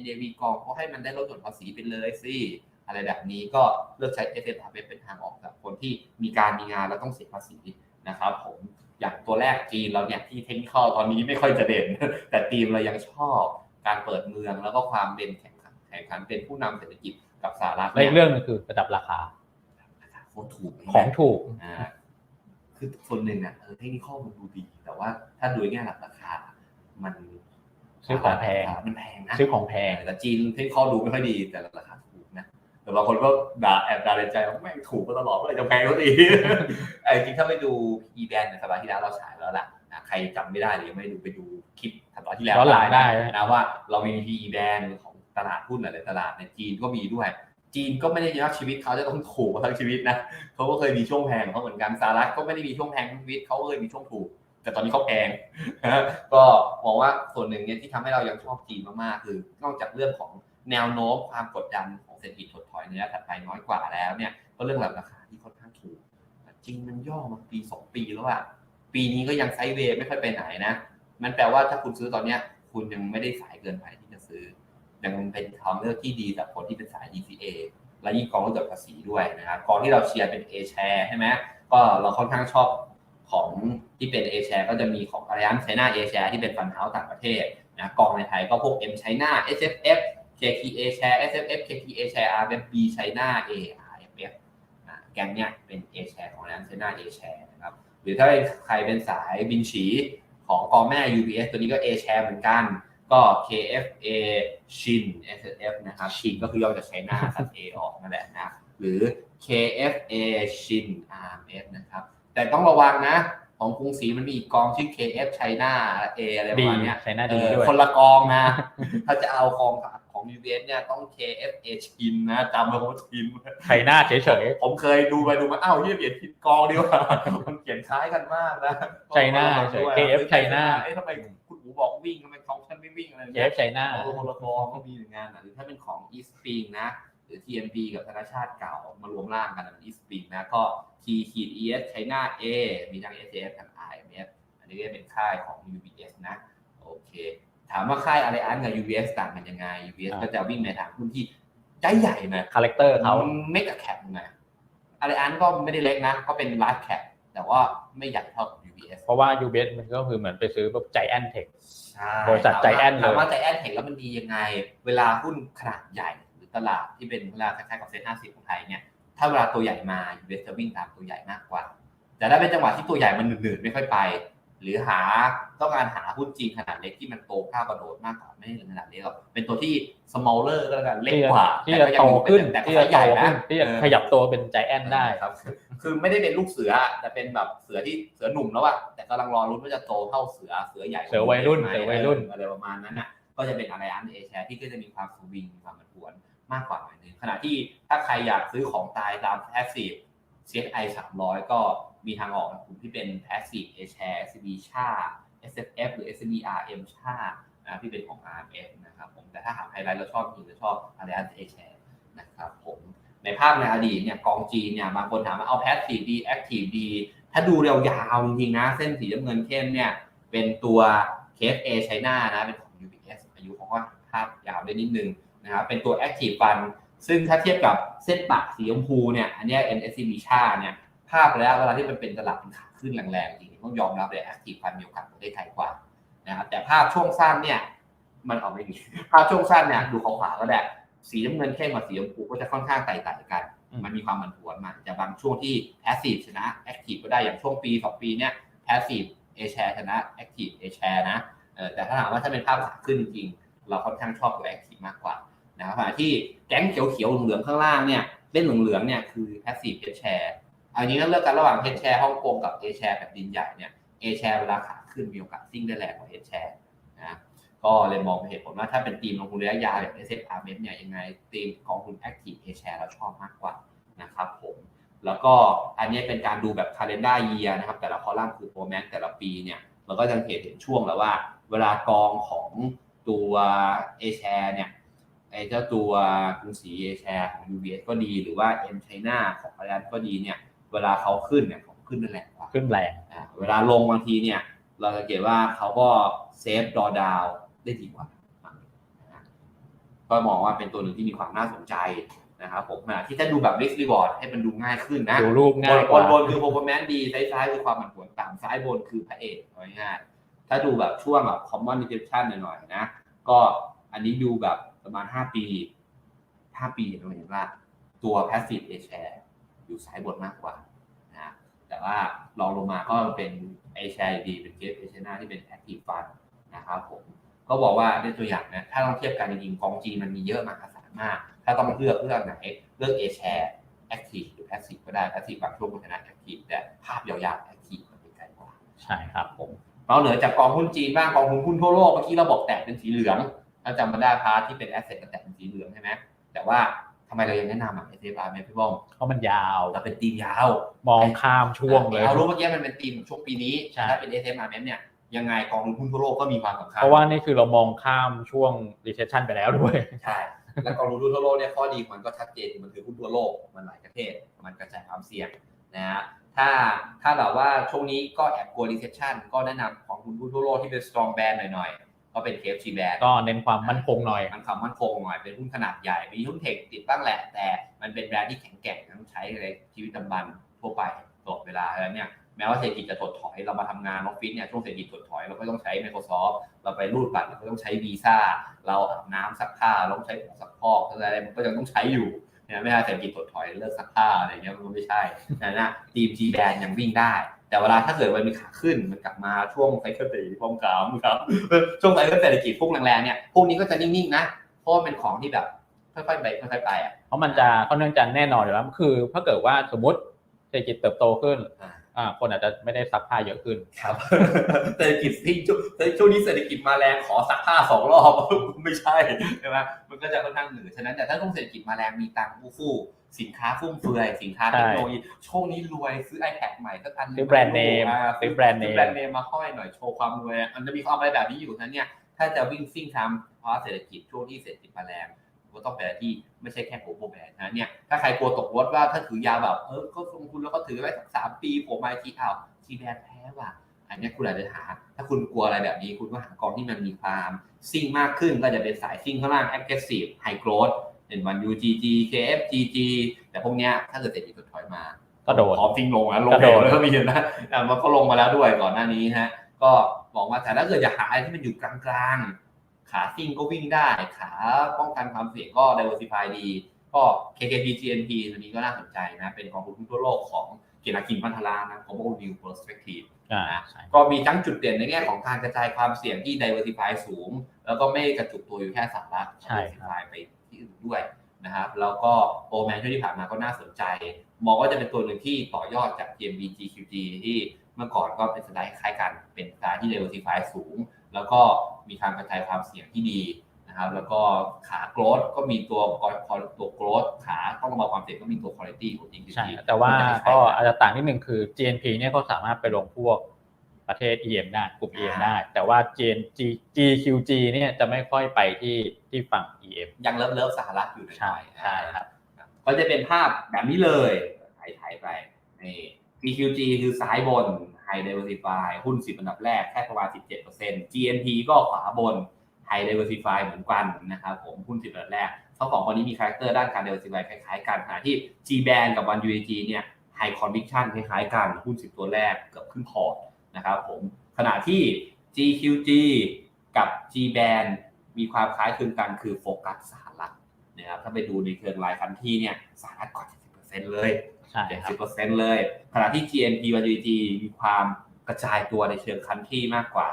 NAV กองก็ให้มันได้ลดหย่อนภาษีไปเลยสิอะไรแบบนี้ก็เลือกใช้ s f r เป็นทางออกสำหรับคนที่มีการมีงานแล้วต้องเสียภาษีนะครับผมอย่างตัวแรกจีนเราเนี่ยที่เทคนิคตอนนี้ไม่ค่อยจะเด่น แต่ทีมเรายังชอบการเปิดเมืองแล้วก็ความเด่นแข่งขันแข่งขันเป็นผู้นำเศรษฐกิจกับสหรัฐและอีกเรื่องหนึงคือระดับราคาราคาโคตรถูกเลยนะของถูกอ่าคือคนหนึ่งอะเออเทคนิคมันดูดี แต่ว่าถ้าดูในแง่หลักราคามัน ซื้อของแพงมันแพงนะซื้อของแพงแต่จีนเทคนิคดูไม่ค่อยดีแต่ราคาถูกนะแต่บางคนก็ด่าแอบด่าในใจว่าแม่งถูกมาตลอดเมื่อไหร่จะแพงก็ดีไอ้จริงถ้าไปดู e b a n ในสัปดาห์ที่แล้วเราฉายแล้วล่ะนะใครจำไม่ได้หรือยังไม่ได้ดูไปดูคลิปสัปดาห์ที่แล้วย้อนหลังได้นะว่าเรามี e b a n ของตลาดหุ้นหลายๆตลาดในจีนก็มีด้วย จีนก็ไม่ได้ยักชีวิตเขาจะต้องถูกมาทั้งชีวิตนะเขาก็เคยมีช่วงแพงของเขาเหมือนกันสหรัฐก็ไม่ได้มีช่วงแพงทั้งชีวิตเขาก็เคยมีช่วงถูก แต่ตอนนี้เขาแพงก็มองว่าส่วนหนึ่งเนี่ยที่ทำให้เรายังชอบจีนมากๆคือนอกจากเรื่องของแนวโน้มความกดดันของเศรษฐกิจถดถอยในระยะถัดไปน้อยกว่าแล้วเนี่ยก็เรื่องราคาที่ค่อนข้างถูกจริงมันย่อมาปีสองปีแล้วอะปีนี้ก็ยังไซด์เวย์ไม่ค่อยไปไหนนะ มันแปลว่าถ้าคุณซื้อตอนเนี้ยคุณยังไม่ได้สายเกินไปที่จะซื้อยังเป็นทางเลือกที่ดีสำหรับคนที่เป็นสาย DCA และยิ่งกองลดหย่อนภาษีด้วยนะครับกองที่เราเชียร์เป็น A share ใช่ไหมก็เราค่อนข้างชอบ ของที่เป็น A share ก็จะมีของ Allianz China A share ที่เป็นฟันเฮาต่างประเทศนะกองในไทยก็พวก M China SFF KTA share SFF KTA share RFF B China A RFF อ่าแกงเนี้ยเป็น A share ของ Allianz China A share นะครับหรือถ้าใครเป็นสายบินฉีของกองแม่ UBS ตัวนี้ก็ A share เหมือนกันก็ KFA ชิน SFF นะครับชินก็คือย่อจากไชน่าตัด A ออกนั่นแหละนะหรือ KFA ชิน RMF นะครับ แต่ต้องระวังนะ ของกรุงศรีมันมีอีกกองชื่อ KF China A อะไรประดีมาณเนี้ยใช้หน้าเอดีอด้วย คนละกองนะ ถ้าจะเอากองของ UBS เนี่ยต้อง KFA ชินนะจำไว้ว่าชินใช้หน้าเฉย ผมเคยดูไปดูมาอ้าวเฮียเปลี่ยนผิดกองดีกว่า มันเขียนคล้ายกันมากนะๆใช้หน้าเฉย KF ใช้หน้าเอ๊ะทำไมคุณหมูบอกวิ่งทำไมของฉันไม่วิ่งอะไรเคเนี่ยฟใช้หน้าของคนละกองก็มีหนึ่งงานอะหรือถ้าเป็นของ East Spring นะ หรือ TMB กับธนาชาติเก่ามารวมร่างกันเป็น East Spring นะก็ T ขีด ES ใช้หน้า A มีทั้ง SF ทั้ง IMF อันนี้ก็เป็นค่ายของ UBS นะโอเค ถามว่าค่ายอะไรอันกับ UBS ต่างกันยังไง UBS อ่าก็จะวิ่งในทางหุ้นที่ใหญ่ใหญ่ๆนะคาแรคเตอร์เขาเมกะแคปไงอะไรอันก็ไม่ได้เล็กนะ ก็เป็น large cap แต่ว่าไม่ใหญ่เท่ากับ UBS เพราะว่า UBS มันก็คือเหมือนไปซื้อแบบใจแอนเทคใช่บริษัท Giant เลยถามว่าใจแอนเห็นแล้วมันดียังไง เวลาหุ้นขนาดใหญ่หรือ ตลาดที่เป็นเวลาคล้ายๆกับเซ็นห้าสิบของไทยเนี่ยถ้าเวลาตัวใหญ่มา US จะวิ่งตามตัวใหญ่มากกว่า แต่ถ้าเป็นจังหวะที่ตัวใหญ่มันหนืดๆไม่ค่อยไป หรือหาต้องการหาหุ้นจีนขนาดเล็กที่มันโตก้าวกระโดดมากกว่าไม่ใช่ขนาดเล็กหรอกเป็นตัวที่ smaller ก็แล้วกันเล็กกว่าที่จะแต่ก็ยังโตอยู่ขึ้นแต่ก็ที่จะใหโตญ่ขึ้นะนที่จะเออขยับตัวเป็นใจแอนได้ครับ คือไม่ได้เป็นลูกเสือแต่เป็นแบบเสือที่เสือหนุ่มแล้วอะแต่กำลังรอรุ้นว่าจะโตเท่าเสือเสือใหญ่เสือวัยรุ่นไหมเสือวัยรุ่นอะไรประมาณนั้นน่ะก็จะเป็นอะไรอันเอแชร์ที่ก็จะมีความสวิงมีความผันผวน มากกว่าหน่อยนึงขณะที่ถ้าใครอยากซื้อของตายตาม passive CSI 300 ก็มีทางออกนะกลุ่มที่เป็น passive A share SCB ชา SFF หรือ SBRM ชานะที่เป็นของ RMF นะครับผมแต่ถ้าหากไฮไลท์เราชอบจริงเราชอบ Allianz A share นะครับผมในภาพในอดีตเนี่ยกองจีนเนี่ยบางคนถามว่าเอา passive ดี active ดีถ้าดูเรียวยาวจริงๆนะ เส้นสีน้ำเงินเข้มเนี่ยเป็นตัว KFA China นะเป็นของ UBS อายุเขาก็ภาพยาวได้นิดนึง นะครับเป็นตัว active fund ซึ่งถ้าเทียบกับเส้นปักสีชมพูเนี่ยอันเนี้ย NSCB ชาเนี่ยภาพแล้วเวลาที่มันเป็นตลาดเป็นขาขึ้นแรงๆจริงๆต้องยอมรับเลย active fund มีโอกาสได้ไกลกว่านะครับแต่ภาพช่วงสั้นเนี่ยมันออกไม่ดีภาพช่วงสั้นเนี่ยดูขวาๆก็ได้สีน้ำเงินเข้มกับสีชมพูก็จะค่อนข้างไต่ๆกันอืมมันมีความผันผวนมาจะบางช่วงที่ passive ชนะ active ก็ได้อย่างช่วงปีสองปีเนี่ย passive A share ชนะ active A share นะเออแต่ถ้าถามว่าถ้าเป็นภาพขาขึ้นจริงๆเราค่อนข้างชอบตัว active มากกว่า นะครับขณะที่แก๊งเขียวๆเหลืองๆข้างล่างเนี่ยเล่นเหลืองๆเนี่ยคือ passive A share อันนี้ก็เลือกกันระหว่าง H share ฮ่องกงกับ A share แบบดินใหญ่เนี่ย A share เวลาขาขึ้นมีโอกาสซิ่งได้แรงกว่า H share นะก็เลยมองเหตุผลว่าถ้าเป็นทีมลงทุนระยะยาวแบบ S R M เนี่ยยังไงทีมกองทุน active A share เราชอบมากกว่านะครับผมแล้วก็อันนี้เป็นการดูแบบ calendar year นะครับ แต่ละคอลัมน์คือ performance แต่ละปีเนี่ยเราก็จะเห็นเห็นช่วงแล้วว่า เวลากองของตัว A share เนี่ย ไอ้เจ้าตัวกรุงศรี A share ของ UBS ก็ดีหรือว่า M China ของ Allianz ก็ดีเนี่ย เวลาเขาขึ้นเนี่ยเขาขึ้นนั่นแหละกว่าขึ้นแรงอ่าเวลาลงบางทีเนี่ย เราสังเกตว่าเขาก็เซฟดอดาวได้ดีกว่านะก็มองว่าเป็นตัวหนึ่งที่มีความน่าสนใจนะครับผมขณะที่ถ้าดูแบบ risk reward ให้มันดูง่ายขึ้นนะดูรูปบง่ายนกว่าบนคือ performance ดีซ้ายซ้ายคือความผันผวนต่ำซ้ายบนคือพระเอกเอาง่ายๆถ้าดูแบบช่วงแบบ common redemption หน่อยๆนะ ก็อันนี้ดูแบบ ประมาณ 5 ปี 5 ปีเราเห็นว่าตัว passive A share อยู่ซ้ายบนมากกว่านะแต่ว่าลองลงมาก็เป็น A share ดีเป็น g a t A share ที่เป็น active fund นะครับผมก็บอกว่าในตัวอย่างนะถ้าต้องเทียบกันจริงๆกองจีนมันมีเยอะมากสารมาก ถ้าต้องเลือกเลือกไหนเลือก A share active หรือ passive ก็ได้ passive บางช่วงมันชนะ active แต่ภาพยาวๆ active มันเป็นไกลกว่าใช่ครับผมเราเหนือจากกองหุ้นจีนบ้างกองหุ้นหุ้นทั่วโลกเมื่อกี้เราบอกแตกเป็นสีเหลือง ถ้าจำมาได้พาร์ทที่เป็น asset ก็แตกเป็นสีเหลืองใช่ไหมแต่ว่าทำไมเรายังแนะนำอะ S F R ไหมพี่บ้องเพราะมันยาวเราเป็นทีมยาว มองข้ามช่วงเลยเรารู้เมื่อกี้มันเป็นทีมช่วงปีนี้ใช่ถ้าเป็น S F R เนี่ยยังไงกองทุนหุ้นทั่วโลกก็มีความสำคัญเพราะว่านี่คือเรามองข้ามช่วง recession ไปแล้วด้วยใช่และกองทุนหุ้นทั่วโลกเนี่ยข้อดีของมันก็ชัดเจนมันคือหุ้นทั่วโลกมันหลายประเทศ มันกระจายความเสี่ยงนะฮะถ้าถ้าแบบว่าช่วงนี้ก็แอบกลัว recession ก็แนะนำของหุ้นทั่วโลกที่เป็น strong band หน่อยๆ ก็เป็น KFC band ก็เน้นความมั่นคงหน่อย มันความมั่นคงหน่อย เป็นหุ้นขนาดใหญ่ มีหุ้นเทคติดบ้างแหละ แต่มันเป็นแบรนด์ที่แข็งแกร่งทั้งใช้ในชีวิตประจำวันทั่วไปตลอดเวลาแล้วเนี่ยแม้ว่าเศรษฐกิจจะถดถอย เรามาทำงานออฟฟิศเนี่ยช่วงเศรษฐกิจถดถอยเราก็ต้องใช้ Microsoft เราไปรูดบัตรเราก็ต้องใช้วีซ่าเราอาบน้ำซักผ้าเราต้องใช้ผงซักฟอกอะไรมันก็ยังต้องใช้อยู่เนี่ยไม่ใช่เศรษฐกิจถดถอยเลิกซักผ้าอะไรเงี้ยมันก็ไม่ใช่นะนะทีม G แบนยังวิ่งได้ แต่เวลาถ้าเกิดมันมีขาขึ้นมันกลับมาช่วงไซเคิลเศรษฐกิจพร้อมกับครับช่วงไซเคิลเศรษฐกิจพุ่งแรงๆเนี่ยพวกนี้ก็จะนิ่งๆนะเพราะว่าเป็นของที่แบบค่อยๆไปค่อยๆไปอะเพราะมันจะค่อนข้างจะแน่นอนอยู่แล้วคือถ้าเกิดว่าสมมติเศรษฐกิจเติบโตขึ้นอ่าคนอาจจะไม่ได้ซักผ้าเยอะขึ้นครับเศรษฐกิจที่ช่วงช่วงนี้เศรษฐกิจมาแรงขอสักผ้าสองรอบไม่ใช่ใช่ไหมมันก็จะค่อนข้างเหนือฉะนั้นแต่ถ้าช่วงเศรษฐกิจมาแรงมีตังค์ฟู่ สินค้าฟุ่มเฟือย สินค้าใช่เทคโนโลยีช่วงนี้รวยซื้อ iPad ใหม่สักอันหนึ่งซื้อแบรนด์เนมอ่าซื้อแบรนด์เนซื้อมแบรนด์เนมมาห้อยหน่อยโชว์ความรวยมันจะมีความอะไรแบบนี้อยู่ฉะนั้นเนี่ยถ้าจะวิ่งซิ่งทำเพราะเศรษฐกิจช่วงที่เศรษฐกิจมาแรงก็ต้องเป็นอะไรที่ไม่ใช่แค่โผล่แบรนด์นะเนี่ยถ้าใครกลัวตกรถว่าถ้าถือยาวแบบเออก็ลงทุนแล้วก็ถือไว้สักสามปีผมมาทีเอาทีแบรนด์แพ้ว่ะอันเนี้ยคุณอาจจะหา ถ้าคุณกลัวอะไรแบบนี้ คุณก็หากองที่มันมีความซิ่งมากขึ้นก็จะเป็นสายซิ่งข้างล่าง aggressive high growth เป็นวัน UGG KFGG แต่พวกเนี้ยถ้าเกิดเศรษฐกิจถดถอยมา ก็โดนพร้อมซิ่งลงนะลงก็โดนแล้วก็มีเห็นนะอะมันก็ลงมาแล้วด้วยก่อนหน้านี้ฮะก็บอกว่าแต่ถ้าเกิดอยากหาอะไรที่มันอยู่กลางๆ ขาซิ่งก็วิ่งได้ ขาป้องกันความเสี่ยงก็ diversify ดี ก็ KKP GNP ตัวนี้ก็น่าสนใจนะ เป็นกองทุนทั่วโลกของเกียรติกินพันธลานะของ New Perspective อ่าใช่ก็มีทั้งจุดเด่นในแง่ของการกระจายความเสี่ยงที่ diversify สูง แล้วก็ไม่กระจุกตัวอยู่แค่สหรัฐใช่ครับ diversify ไป ที่อื่นด้วยนะครับแล้วก็โอแมนช่วงที่ผ่านมาก็น่าสนใจ มองว่าจะเป็นตัวหนึ่งที่ต่อยอดจาก TMB GQG ที่เมื่อก่อนก็เป็นสไตล์คล้ายกันเป็นสไตล์ที่ diversify สูง แล้วก็มีการกระจายความเสี่ยงที่ดีนะครับแล้วก็ขาโกรดก็มีตัวตัวโกรดขาต้องระวังความเสี่ยงก็มีตัว quality ของ GQG ใช่แต่ว่าก็อาจจะต่างนิดนึงคือ GNP เนี่ยก็สามารถไปลงพวก ประเทศ EM ได้กลุ่ม EM อ่าได้ แต่ว่า GNG GQG เนี่ยจะไม่ค่อยไปที่ที่ฝั่ง EM ยังเลิฟเลิฟสหรัฐอยู่หน่ใช่อยๆใช่ครับก็จะเป็นภาพแบบนี้เลยถ่ายๆไปนี่ PQG คือซ้ายบน High Diversify หุ้น 10 อันดับแรกแค่ประมาณ 17% GNP ก็ขวาบน High Diversify เหมือนกันนะครับผมหุ้น 10 อันดับแรกทั้งสองคนนี้มีคาแรคเตอร์ด้านการ Diversify คล้ายๆกันขณะที่ G Band กับ One UAG เนี่ย High Conviction คล้ายๆกันหุ้น 10 ตัวแรกเกือบครึ่งพอร์ต นะครับผมขณะที่ GQG กับ G Band มีความคล้ายคลึงกันคือโฟกัสสหรัฐนะครับถ้าไปดูในเชิงรายคันที่เนี่ยสหรัฐกว่า70%เลยใช่ครับ70%เลย ขณะที่ GNP กับ GG มีความกระจายตัวในเชิงคันที่มากกว่า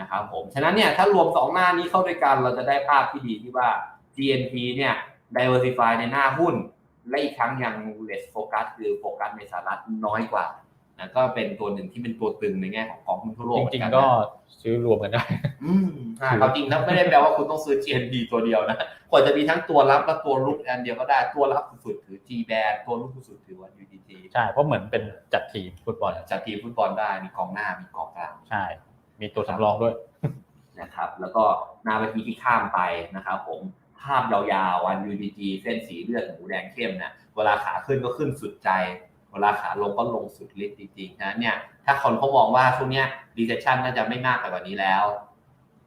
นะครับผมฉะนั้นเนี่ยถ้ารวมสองหน้านี้เข้าด้วยกันเราจะได้ภาพที่ดีที่ว่า GNP เนี่ย diversify ในหน้าหุ้น และอีกครั้งยัง less focus คือโฟกัสในสหรัฐน้อยกว่า นะก็เป็นตัวหนึ่งที่เป็นตัวตึงในแง่ของกองทุนทั่วโลกจริงเหมือนนๆนะก็ซื้อรวมกันได้อืมใช่ความจริงแล้วไม่ได้แปลว่าคุณต้องซื้อ GNP ตัวเดียวนะกว่าจะมีทั้งตัวรับและตัวรุกอันเดียวก็ได้ตัวรับสุดๆถือ G band ตัวรุกสุดๆถือว่า UDT ใช่เพราะเหมือนเป็นจัดทีมฟุตบอลจากทีมฟุตบอลได้มีกองหน้ามีกองกลางใช่ มีตัวสำรองด้วยนะครับ แล้วก็หน้าเมื่อกี้ที่ข้ามไปนะครับผมภาพยาวๆวัน UDG เส้นสีเลือดหมูแดงเข้มนะเวลาขาขึ้นก็ขึ้นสุดใจ เวลาขาลงก็ลงสุดฤทธิ์จริงๆนะเนี่ยถ้าคนเขามองว่าช่วงเนี้ย recession น่าจะไม่มากไปกว่านี้แล้ว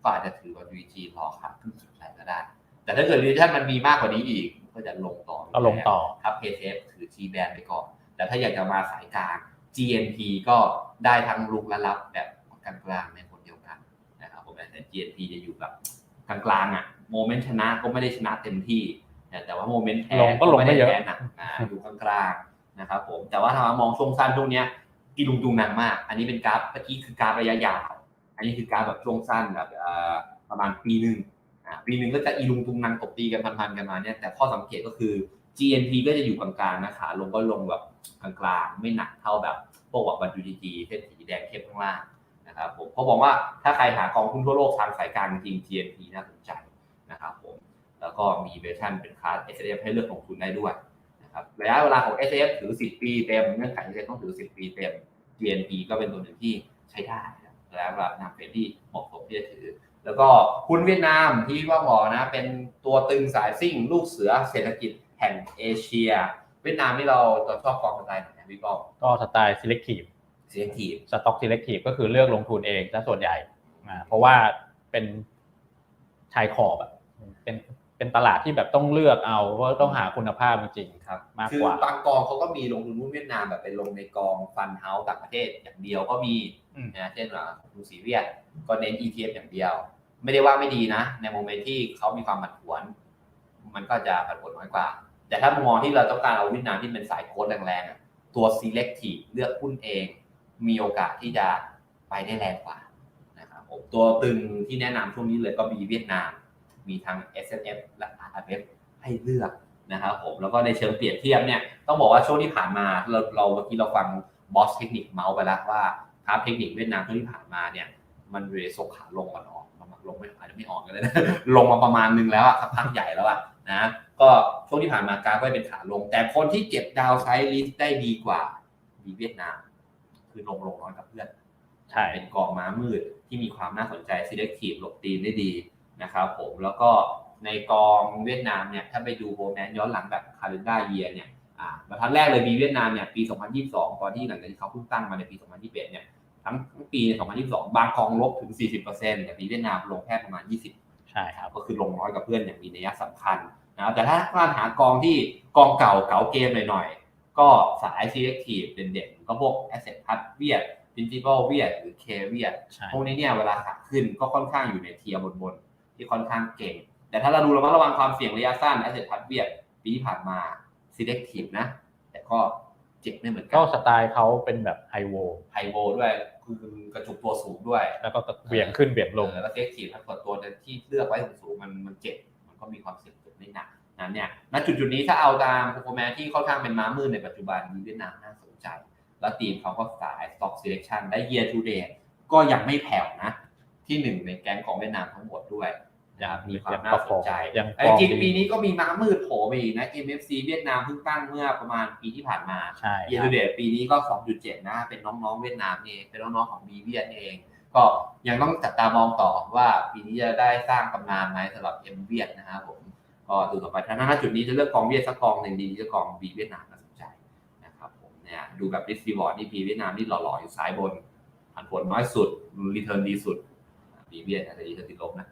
ก็อาจจะถือว่า UDG รอขาขึ้นสุดใจก็ได้ แต่ถ้าเกิด valuation มันมีมากกว่านี้อีก ก็จะลงต่อก็ลงต่อครับ KCF ถือ G band ไปก่อนแต่ถ้าอยากจะมาสายกลาง GNP ก็ได้ทั้งลุกและรับแบบกลางๆในคนเดียวกันนะครับผมแต่ GNP จะอยู่แบบกลางๆอะโมเมนต์ชนะก็ไม่ได้ชนะเต็มที่นะแต่ว่าโมเมนต์แพ้ลงก็ลงไม่เยอะด้แพ้หนักอ่าอยู่กลางๆ นะครับผมแต่ว่าถ้ามามองช่วงสั้นช่วงเนี้ยอีลุงตุงนางมาก อันนี้เป็นกราฟเมื่อกี้คือกราฟระยะยาวอันนี้คือกราฟแบบช่วงสั้นแบบประมาณปีหนึ่งปีหนึ่งก็จะอีลุงตุงนางตบตีกันพันๆกันมาเนี่ยแต่ข้อสังเกตก็คือ GNP ก็จะอยู่กลางๆนะขาลงก็ลงแบบกลางๆ ไม่หนักเท่าแบบพวกแบบวัน UGG เส้นสีแดงเข้มข้างล่างนะครับผมเขาบอกว่าถ้าใครหากองทุนทั่วโลกทางสายกางจริง GNP น่าสนใจนะครับผมแล้วก็มีเวอร์ชันเป็นคลาส S F ให้เลือกลงทุนได้ด้วย ครับระยะเวลาของ S F ถือ 10 ปีเต็มเงื่อนไข S F ต้องถือ 10 ปีเต็ม GNP ก็เป็นตัวหนึ่งที่ใช้ได้นะครับแล้วแบบนำเป็นที่เหมาะสมที่จะถือ แล้วก็หุ้นเวียดนามที่ว่าบอกนะ เป็นตัวตึงสายซิ่ง ลูกเสือเศรษฐกิจแห่งเอเชีย เวียดนามที่เราเราชอบกองกระจายไหนนะพี่ก้องก็สไตล์ selective เสียงทีมสต็อก selective ก็คือเลือกลงทุนเองซะส่วนใหญ่อ่าเพราะว่าเป็นชายขอบอะเป็น เป็นตลาดที่แบบต้องเลือกเอาเพราะต้องหาคุณภาพจริงครับ มากคือกว่า บางกองเขาก็มีลงทุนหุ้นเวียดนามแบบเป็นลงในกองฟันเฮาส์ต่างประเทศอย่างเดียวก็มีอืม นะเช่นว่าดูสีเวียดก็เน้น ETF อย่างเดียว ไม่ได้ว่าไม่ดีนะ ในโมเมนต์ที่เขามีความผันผวน มันก็จะผันผวนน้อยกว่า แต่ถ้ามองที่เราต้องการเอาเวียดนามที่เป็นสายโค้ดแรงๆอะตัว selective เลือกหุ้นเอง มีโอกาสที่จะไปได้แรงกว่านะครับผมตัวตึงที่แนะนำช่วงนี้เลยก็มีเวียดนาม มีทั้ง S F และ R F ให้เลือกนะครับผมแล้วก็ในเชิงเปรียบเทียบเนี่ยต้องบอกว่าช่วงที่ผ่านมาเราเราเมื่อกี้เราฟังบอสเทคนิคเมาส์ไปแล้วว่ากราฟเทคนิคเวียดนามช่วงที่ผ่านมาเนี่ยมันเรส่งขาลงมาออกมันลงไม่อาจจะไม่ออกกันเลยนะลงมาประมาณนึงแล้วอะสักพักใหญ่แล้วอะนะก็ช่วงที่ผ่านมากราฟก็เป็นขาลง แต่คนที่เก็บดาวไซด์ลิสได้ดีกว่ามีเวียดนาม คือลงลงน้อยกับเพื่อนใช่เป็นกองม้ามืดที่มีความน่าสนใจ selective หลบตีนได้ดี นะครับผมแล้วก็ในกองเวียดนามเนี่ยถ้าไปดูโฮแมนย้อนหลังแบบ calendar year เนี่ยอ่าบรรทัดแรกเลยมีเวียดนามเนี่ยปี 2022 ตอนที่หลังจากที่เขาเพิ่งตั้งมาในปี 2021 เนี่ยทั้งทั้งปี 2022 บางกองลบถึง 40%แต่ปีเวียดนามลงแค่ประมาณ 20 ใช่ครับก็คือลงน้อยกับเพื่อนอย่างมีนัยสำคัญนะครับแต่ถ้าการหากองที่กองเก่าเก่าเกมหน่อยๆ ก็สาย selective เด่นๆ ก็พวก asset พัดเวียด principal เวียดหรือ K เวียดใช่พวกนี้เนี่ยเวลาขาขึ้นก็ค่อนข้างอยู่ในเทียร์บนๆ ที่ค่อนข้างเก่ง แต่ถ้าเราดูระมัดระวังความเสี่ยงระยะสั้น asset พัดเวียดปีที่ผ่านมา selective นะ แต่ก็เจ็บไม่เหมือนกัก็นสไตล์เขาเป็นแบบไฮโวไฮโวด้วยคือกระจุกตัวสูงด้วย แล้วก็เหวี่ยงขึ้นเหวี่ยงลงเออแล้วเซ็กทีฟถ้ากดตัวที่เลือกไว้สูงๆมันมันเจ็บมันก็มีความเสี่ยงเจ็บได้หนักนั้นเนี่ยณจุดจุดๆนี้ถ้าเอาตามโปรแมนที่ค่อนข้างเป็นม้ามืดในปัจจุบันมีเวียดนามน่าสนใจ แล้วทีมเขาก็สาย stock selection ได้ year to date ก็ยังไม่แผ่วนะ ที่หนึ่งในแก๊งของเวียดนามทั้งหมดด้วยนะครับมีความน่าสนใจยังไอ้ฟอร์มจริงดีปีนี้ก็มีม้ามืดโผล่ไปอีกนะ MFC เวียดนามเพิ่งตั้งเมื่อประมาณปีที่ผ่านมาใช่เยคทูรับเดตปีนี้ก็ 2.7 นะ เป็นน้องๆเวียดนามนี่เองเป็นน้องๆของบีเวียดนี่เอง ก็ยังต้องจับตามองต่อว่าปีนี้จะได้สร้างตำนานไหมสำหรับเอ็มเวียดนะครับผมก็ดูต่อไปถ้าณจุดนี้จะเลือกกองเวียดสักกองหนึ่งดีจะกองบีเวียดนามน่าสนใจนะครับผมเนี่ยดูแบบริสซีวอร์ดนี่พีเวียดนามนี่หล่อๆอยู่ซ้ายบนผันผวนน้อยสุดรีเทิร์นดีสุด บีเวียดอาจจะรีเทิร์นติดลบนะ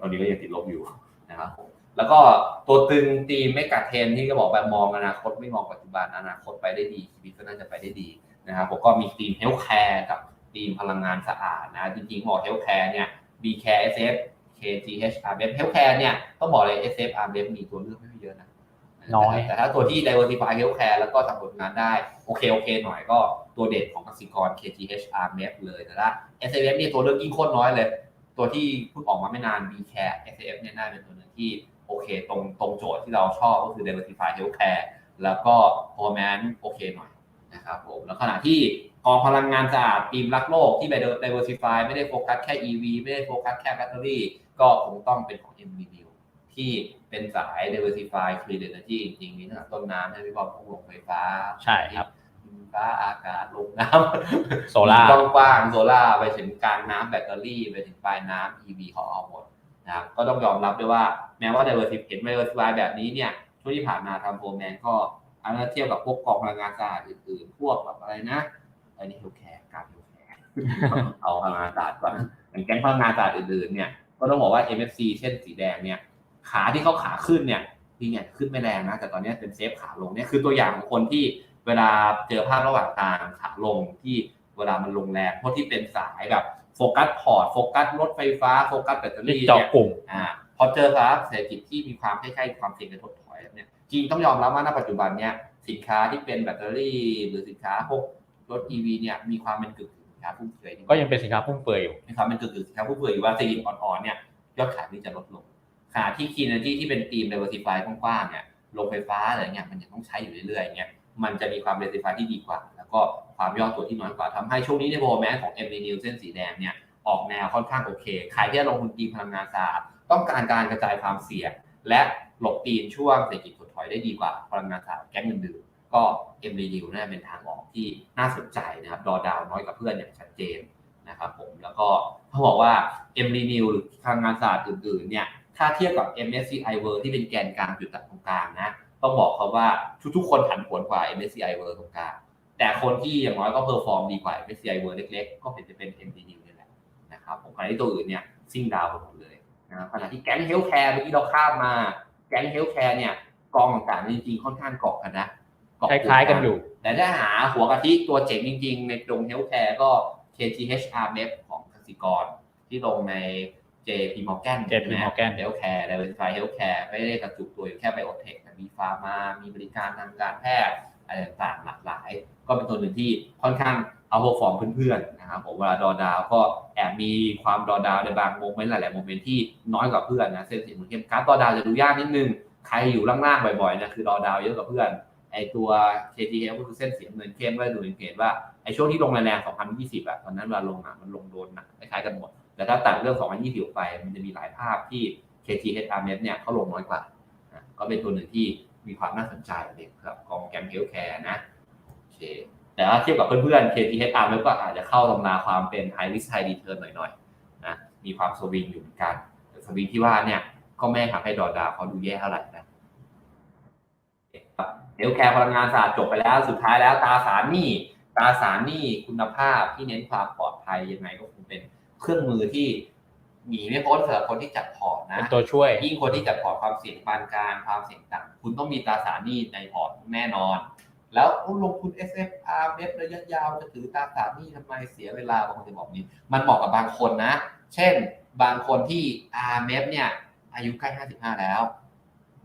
ตอนนี้ก็ยังติดลบอยู่นะครับผมแล้วก็ตัวตึงตีมไม่กัดเทรนที่ก็บอกแบบมองอนาคตไม่มองปัจจุบันอนาคตไปได้ดีชีวิตก็น่าจะไปได้ดีนะครับผมก็มีทีมเฮลท์แคร์กับทีมพลังงานสะอาดนะจริงๆบอกเฮลท์แคร์เนี่ย B Care SF KGH RBF Healthcare เนี่ยต้องบอกเลย SF RBF มีตัวเลือกไม่เยอะนะน้อยแต่ถ้าตัวที่ diversify healthcare แล้วก็ทำผลงานได้ โอเค โอเคหน่อยก็ ตัวเด่นของกสิกร KGH RBF เลยแต่ถ้า SAF เนี่ยตัวเลือกยิ่งโคตรน้อยเลย ตัวที่เพิ่งออกมาไม่นาน B Care s f เนี่ยน่าเป็นตัวหนึ่งที่โอเคตรงตรงโจทย์ที่เราชอบก็คือ diversify healthcare แล้วก็ performance โอเคหน่อยนะครับผมแล้วขณะที่กองพลังงานสะอาดทีมรักโลกที่ไป diversify ไม่ได้โฟกัสแค่ EV ไม่ได้โฟกัสแค่แบตเตอรี่ก็คงต้องเป็นของ MVNew ที่เป็นสาย diversify clean energy จริงๆมีทั้งต้นน้ำให้พี่บอลพวกโรงไฟฟ้า ใช่ครับ ฟ้าอากาศลงน้ำโซล่าร์กว้างๆโซล่าร์ไปถึงกลางน้ำแบตเตอรี่ไปถึงปลายน้ำ EV เขาเอาหมดนะครับก็ต้องยอมรับด้วยว่าแม้ว่า diversify เห็น diversify แบบนี้เนี่ยช่วงที่ผ่านมาทำโฟร์แมนก็อันนั้นเทียบกับพวกกองพลังงานสะอาดอื่นๆ พวกแบบอะไรนะอันนี้เฮลแคร์การเฮลแคร์เอาพลังงานสะอาดก่อนอย่างแก๊งพลังงานสะอาดอื่นๆเนี่ยก็ต้องบอกว่า MFC เช่นสีแดงเนี่ยขาที่เขาขาขึ้นเนี่ยจริงเนี่ยขึ้นไม่แรงนะแต่ตอนนี้เป็นเซฟขาลงเนี่ยคือตัวอย่างของคนที่ เวลาเจอภาพระหว่างทางขาลงที่เวลามันลงแรงเพราะที่เป็นสายแบบโฟกัสพอร์ตโฟกัสรถไฟฟ้าโฟกัสแบตเตอเรียกรี่เจาะเนี่ยกลุ่มอ่าพอเจอสภาพเศรษฐกิจที่มีความใกล้ๆความเสี่ยงจะถดถอยแบบเนี่ยจริงต้องยอมรับว่าณปัจจุบันเนี่ยสินค้าที่เป็นแบตเตอรี่หรือสินค้าพวกรถ EV เนี่ยมีความเป็นกึ่งสินค้าฟุ่มเฟือยก็ยังเป็นสินค้าฟุ่มเฟือยอยู่มีความเป็นกึ่งสินค้าฟุ่มเฟือยอยู่ว่าเศรษฐกิจอ่อนๆเนี่ยยอดขายนี่จะลดลงขณะที่คีนที่ที่เป็นทีม diversify กว้างๆเนี่ยโรงไฟฟ้าอะไรเงี้ยมันยังต้องใช้อยู่เรื่อยๆเนี่ย มันจะมีความ diversify ที่ดีกว่า แล้วก็ความย่อตัวที่น้อยกว่าทำให้ช่วงนี้ในโมเมนต์ของ m อ็มเส้นสีแดงเนี่ยออกแนวค่อนข้างโอเค ใครที่ลงทุนทีมพลังงานสะอาดต้องการการกระจายความเสี่ยง และหลบตีนช่วงเศรษฐกิจถดถอยได้ดีกว่าพลังงานสะอาดแก๊งเงินดื่มก็เอ็มรีดิวน่าเป็นทางออกที่น่าสนใจนะครับดอดาวน้อยกว่าเพื่อนอย่างชัดเจนนะครับผมแล้วก็เขาบอกว่า m r e n e w หรือพลังงานสะอาดอื่นๆเนี่ยถ้าเทียบกับ MSCI World ที่เป็นแกนกลางจุดตัดตรงกลางนะ ต้องบอกเขาว่าทุกๆคนผันผวนกว่า MSCI World ตรงกลางแต่คนที่อย่างน้อยก็เพอร์ฟอร์มดีกว่า MSCI World เล็กๆ ก็เห็นจะเป็น m r e n e w นี่แหละนะครับผมขณะที่ตัวอื่นเนี่ยซิ่งดาวน์ไปหมดเลยนะครับขณะที่แก๊งเฮลท์แคร์เมื่อกี้เราข้ามมาแก๊งเฮลท์แคร์เนี่ยกองต่างๆจริงๆค่อนข้างเกาะกันนะเกาะคล้ายๆกันอยู่ แต่ถ้าหาหัวกะทิตัวเจ๋งจริง ๆ ในตรงเฮลท์แคร์ก็ KTH RMF ของกสิกรที่ลงใน JP Morgan JP Morgan เฮลท์แคร์ Diversify Healthcare ไม่ได้กระจุกตัวอยู่แค่ไบโอเทคแต่มีฟาร์มา มีบริการทางการแพทย์อะไรต่างๆหลากหลาย ก็เป็นตัวหนึ่งที่ค่อนข้างเอาพวกฟอร์มเพื่อนๆนะครับผมเวลาดอดาวก็แอบมีความดอดาวในบางโมเมนต์หลายๆโมเมนต์ที่น้อยกว่าเพื่อนนะเส้นสีเหมือนเข้มการดดอดาวจะดูยากนิดนึงใครอยู่ล่างๆบ่อยๆนะคือดอดาวเยอะกว่าเพื่อนไอตัว KTL ก็คือเส้นสีน้ำเงินเข้มก็ดูเห็นว่าไอช่วงที่ลงแรงๆ2020อะตอนนั้นเวลาลงอะมันลงโดนหนักคล้ายๆกันหมด แต่ถ้าตัดเรื่องของ2020ออกไป มันจะมีหลายภาพที่ KTH RMF เนี่ยเขาลงน้อยกว่า ก็เป็นตัวหนึ่งที่มีความน่าสนใจเลยครับกองแกมเฮลแคร์นะโอเคแต่ถ้าเทียบกับเพื่อนๆ KTH RMF ก็อาจจะเข้าตำราความเป็น high risk high return หน่อยๆนะมีความสวิงอยู่เหมือนกันแต่สวิงที่ว่าเนี่ยก็ไม่ทำให้ดอดาวเขาดูแย่เท่าไหร่นะเฮลแคร์พลังงานสะอาดจบไปแล้วสุดท้ายแล้วตาสารหนี้ตาสารหนี้คุณภาพที่เน้นความปลอดภัยยังไงก็คงเป็น เครื่องมือที่หนีไม่พ้นสำหรับคนที่จัดพอร์ตเป็นะนตัวช่วย ยิ่งคนที่จัดพอร์ตความเสี่ยงปานกลางความเสี่ยงต่ำคุณต้องมีตราสารหนี้ในพอร์ตแน่นอน แล้วลงทุน S F R เม็ดระยะยาวจะถือตราสารหนี้ทำไมเสียเวลาบางคนจะบอกนี้ มันเหมาะกับบางคนนะ เช่นบางคนที่ R M F เนี่ย อายุใกล้55 แล้ว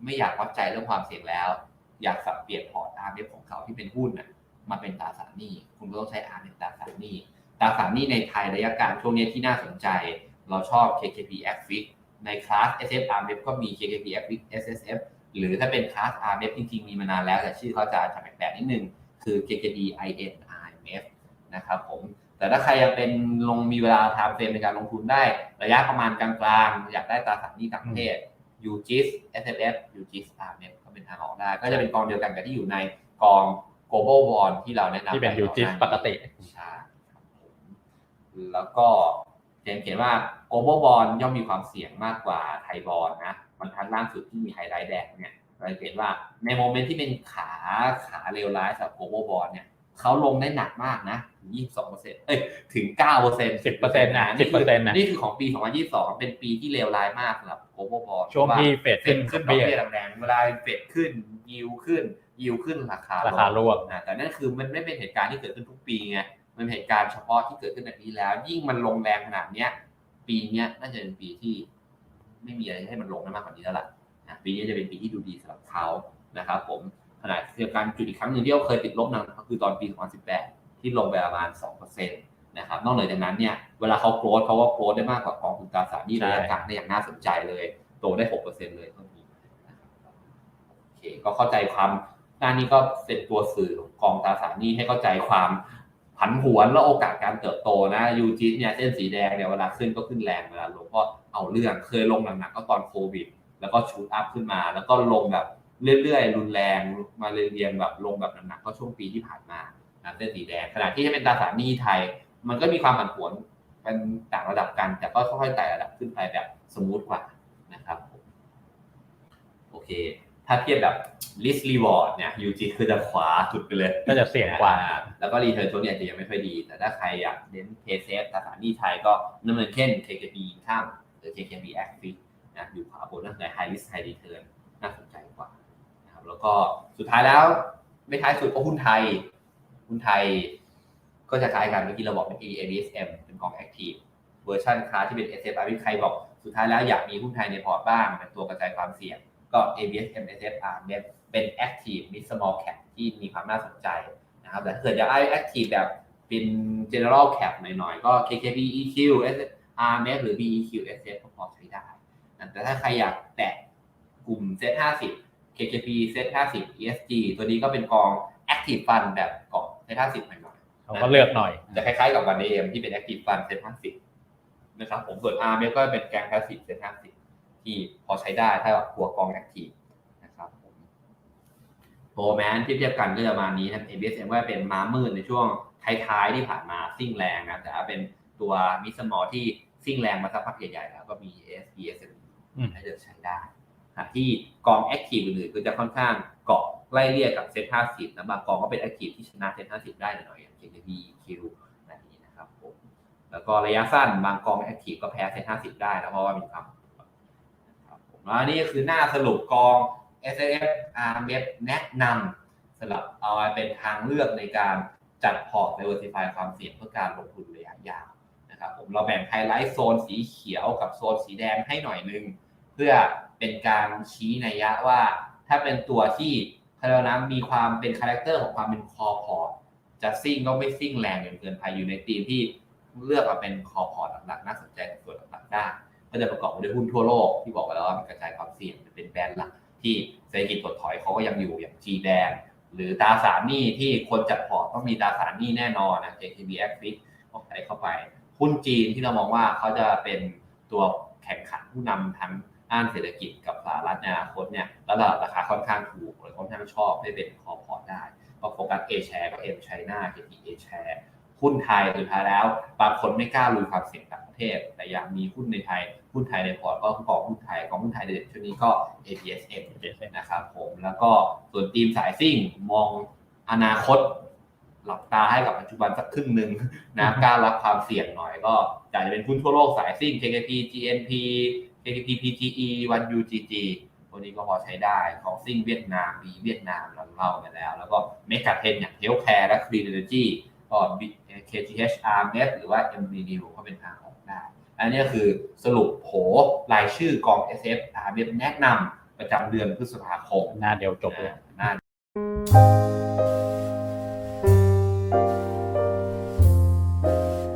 ไม่อยากวัดใจเรื่องความเสี่ยงแล้ว อยากสับเปลี่ยนพอร์ต R M F ของเขาที่เป็นหุ้นน่ะมาเป็นตราสารหนี้ คุณก็ต้องใช้ R M F ตราสารหนี้ ตราสารหนี้ในไทยระยะกลางช่วงนี้ที่น่าสนใจ เราชอบ KKP X Fix ในคลาส S F R M F ก็มี KKP X Fix S S F หรือถ้าเป็นคลาส R M F จริงๆ มีมานานแล้ว แต่ชื่อเขาจะจะแปลกๆนิดนึง คือ KKD IN RMF นะครับผม แต่ถ้าใครยังเป็นลงมีเวลาทำเฟรมในการลงทุนได้ระยะประมาณกลางๆ อยากได้ตราสารหนี้ต่างประเทศ UGIS SFF UGIS RMF ก็เป็นทางออกได้ ก็จะเป็นกองเดียวกันกับที่อยู่ในกอง Global Bond ที่เราแนะนำที่เป็นไยูจิสปกติใช่ครับผม แล้วก็เขียนเขียนว่า global bond ย่อมมีความเสี่ยงมากกว่าไทยบอลนะบรรทัดล่างสุดที่มีไฮไลท์แดงเนี่ยเราจะเห็นว่าในโมเมนต์ที่เป็นขาขาเลวร้ายสำหรับ global bond เนี่ยเขาลงได้หนักมากนะถึง22เปอร์เซ็นต์เอ้ยถึง9เปอร์เซ็นต์10%นะ10%นะนี่คือของปี 2022 เป็นปีที่เลวร้ายมากสำหรับ global bond ช่วงที่เฟดเฟขึ้ดนขึ้นดอกเบี้ยเบี้ยแรงๆเวลาเฟดขึ้นยิวขึ้นยิวขึ้นราคาราคาร่วงนะแต่นั่นคือมันไม่เป็นเหตุการณ์ที่เกิดขึ้นทุกปีไง มันเป็นเหตุการณ์เฉพาะที่เกิดขึ้นแบบนี้แล้ว ยิ่งมันลงแรงขนาดเนี้ย ปีเนี้ยน่าจะเป็นปีที่ ไม่มีอะไรให้มันลงได้มากกว่านี้แล้วล่ะนะปีนี้จะเป็นปีที่ดูดีสำหรับเขานะครับผมขณะเดียวกันจุดอีกครั้งหนึ่งที่เราเคยติดลบนักก็คือตอนปี 2018 ที่ลงไปประมาณ 2%นะครับ นอกเหนือจากนั้นเนี่ย เวลาเขาโกรธเขาว่าโกรธได้มากกว่ากองทุนตราสารหนี้ระยะกลางได้อย่างน่าสนใจเลย โตได้ 6%เลยก็มีนะครับโอเค ก็เข้าใจความหน้านี้ก็เป็นตัวสื่อของกองตราสารหนี้ให้เข้าใจความ ผันผวนและโอกาสการเติบโตนะยูจิเนี่ยเส้นสีแดงเนี่ยเวลาขึ้นก็ขึ้นแรงเวลาลงก็เอาเรื่องเคยลงหนักๆก็ตอนโควิด แล้วก็ชูอัพขึ้นมา แล้วก็ลงแบบเรื่อยๆ รุนแรงมาเรียงแบบลงแบบหนักๆก็ช่วงปีที่ผ่านมานะเส้นสีแดงขณะที่เป็นตราสารหนี้ไทย มันก็มีความผันผวนเป็นต่างระดับกัน แต่ก็ค่อยๆไต่ระดับขึ้นไปแบบสมูทกว่านะครับโอเค ถ้าเทียบแบบ risk reward เนี่ย UG คือจะขวาสุดไปเลยก็จะเสี่ยงกว่าอ่แล้วก็รีเทิร์นช่วงนี้อาจจะยังไม่ค่อยดี แต่ถ้าใครอยากเน้น pay safe ตราสารหนี้ไทยก็น้ำเงินเข้น KKB ข้ามหรือ KKB Active นะอยู่ขวาบนนั่นคือ high risk high return น่าสนใจกว่านะครับแล้วก็สุดท้ายแล้วไม่ท้ายสุดก็หุ้นไทย หุ้นไทยก็จะคล้ายกันเมื่อกี้เราบอกเมื่อกี้ ABSM เป็นกอง active เวอร์ชันคลาสที่เป็น SF อาวิใครบอกสุดท้ายแล้วอยากมีหุ้นไทยในพอร์ตบ้างเป็นตัวกระจายความเสี่ยง ก็ ABS MSCI เป็น Active Mid Small Cap ที่มีความน่าสนใจนะครับแต่ถ้าเกิดจะไอ้ Active แบบเป็น General Cap หน่อยๆ ก็ KKP EQ RMF หรือ BEQ SF ก็พอใช้ได้ แต่ถ้าใครอยากแตะกลุ่ม Set 50 KKP Set 50 ESG ตัวนี้ก็เป็นกอง Active Fund แบบกอง Set 50หน่อยๆเขาก็เลือกหน่อย จะคล้ายๆกับวันเอมที่เป็น Active เซทห้าสิบนะครับผมส่วน RMF ก็เป็นแกง Passive Set 50 ที่พอใช้ได้ถ้าหัวกอง Active นะครับผมโปรแมนที่เทียบกันก็จะประมาณนี้นะ ABSM ว่าเป็นม้ามืดในช่วงท้ายๆที่ผ่านมาซิ่งแรงนะแต่ว่าเป็นตัวมิสมอลที่ซิ่งแรงมาสักพักใหญ่ๆแล้วก็มี SPSM อืมให้เลือกใช้ได้ขณะที่กอง Active อื่นๆก็จะค่อนข้างเกาะไล่เรียกกับเซ็ต50นะบางกองก็เป็น Active ที่ชนะเซ็ต50ได้หน่อยๆอย่าง KKB Q แบบนี้นะครับผมแล้วก็ระยะสั้นบางกองแอคทีฟก็แพ้เซ็ต50ได้นะเพราะว่ามีความนะครับผ มแล้วนี่ก็คือหน้าสรุปกอง S F R M F แนะนำสำหรับเอาไว้เป็นทางเลือกในการจัดพอร์ต diversify ความเสี่ยงเพื่อการลงทุนระยะยาวนะครับผมเราแบ่งไฮไลท์โซนสีเขียวกับโซนสีแดงให้หน่อยนึง เพื่อเป็นการชี้นัยยะว่า ถ้าเป็นตัวที่เขารียกว่านะมีความเป็นคาแรคเตอร์ของความเป็นคอพอร์ตจะซิ่งก็ไม่ซิ่งแรงจนเกินไปอยู่ในทีมที่เลือกมาเป็นคอพอร์ตหลักๆน่าสนใจในส่วนหลักๆได้ ก็จะประกอบไปด้วยหุ้นทั่วโลกที่บอกไปแล้วว่ามันกระจายความเสี่ยงเป็นแบรนด์หลักที่เศรษฐกิจถดถอยเขาก็ยังอยู่อย่าง G แดงหรือตราสารหนี้ที่คนจัดพอร์ตต้องมีตราสารหนี้แน่นอนนะ JKB a f i x ก็ใส่เข้าไป หุ้นจีนที่เรามองว่าเขาจะเป็นตัวแข่งขันผู้นำทั้งด้านเศรษฐกิจกับสหรัฐในอนาคตเนี่ยแล้วราคาค่อนข้างถูกเลยค่อนข้างชอบให้เป็นคอพอร์ตได้ก็โฟกัส A share ก็ M China KT A share หุ้นไทยสุดท้ายแล้ว บางคนไม่กล้าลุยความเสี่ยงต่างประเทศ แต่อยากมีหุ้นในไทย หุ้นไทยในพอร์ตก็กองหุ้นไทยกองหุ้นไทยเด่นช่วงนี้ก็ APSM นะครับผมแล้วก็ส่วนทีมสายซิ่งมองอนาคตหลับตาให้กับปัจจุบันสักครึ่งหนึ่งนะกล้ารับความเสี่ยงหน่อยก็อยากจะเป็นหุ้นทั่วโลกสายซิ่ง KKP GNP KKP PTE 1 UGG ตัวนี้ก็พอใช้ได้ของซิ่งเวียดนามมีเวียดนามเราเล่าไปแล้ว แล้วก็เมกะเทนอย่างเฮลท์แคร์และ Clean Energy ก็ KGH RMF หรือว่า MB New ก็เป็นทางออกได้ อันนี้คือสรุปโผรายชื่อกอง SF RMF แนะนำประจำเดือนพฤษภาคม หน้าเดียวจบเลยหน้า